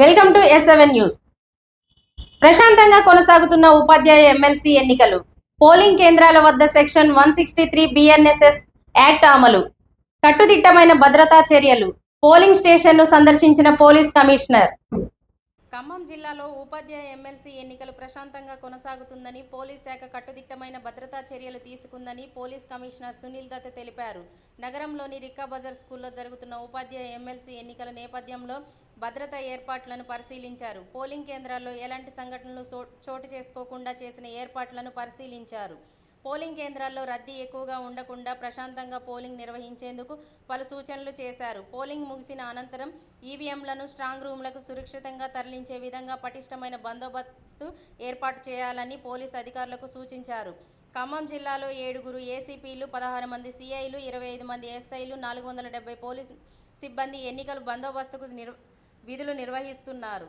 Welcome to S seven news ప్రశాంతంగా కొనసాగుతున్న ఉపాధ్యాయ ఎమ్మెల్సీ ఎన్నికలు. పోలింగ్ కేంద్రాల వద్ద section one sixty three BNSS act అమలు. కట్టుదిట్టమైన భద్రతా చర్యలు. పోలింగ్ స్టేషన్ను సందర్శించిన పోలీస్ కమిషనర్. ఖమ్మం జిల్లాలో ఉపాధ్యాయ ఎమ్మెల్సీ ఎన్నికలు ప్రశాంతంగా కొనసాగుతుందని పోలీస్ శాఖ కట్టుదిట్టమైన భద్రతా చర్యలు తీసుకుందని పోలీస్ కమిషనర్ సునీల్ దత్ తెలిపారు. నగరంలోని రిక్కా బజార్ స్కూల్లో జరుగుతున్న ఉపాధ్యాయ ఎమ్మెల్సీ ఎన్నికల నేపథ్యంలో భద్రతా ఏర్పాట్లను పరిశీలించారు. పోలింగ్ కేంద్రాల్లో ఎలాంటి సంఘటనలు చోటు చేసుకోకుండా చేసిన ఏర్పాట్లను పరిశీలించారు. పోలింగ్ కేంద్రాల్లో రద్దీ ఎక్కువగా ఉండకుండా ప్రశాంతంగా పోలింగ్ నిర్వహించేందుకు పలు సూచనలు చేశారు. పోలింగ్ ముగిసిన అనంతరం ఈవీఎంలను స్ట్రాంగ్ రూమ్లకు సురక్షితంగా తరలించే విధంగా పటిష్టమైన బందోబస్తు ఏర్పాటు చేయాలని పోలీస్ అధికారులకు సూచించారు. ఖమ్మం జిల్లాలో ఏడుగురు ఏసీపీలు పదహారు మంది సిఐలు ఇరవై ఐదు మంది ఎస్ఐలు నాలుగు వందల డెబ్బై పోలీస్ సిబ్బంది ఎన్నికల బందోబస్తుకు నిర్ విధులు నిర్వహిస్తున్నారు.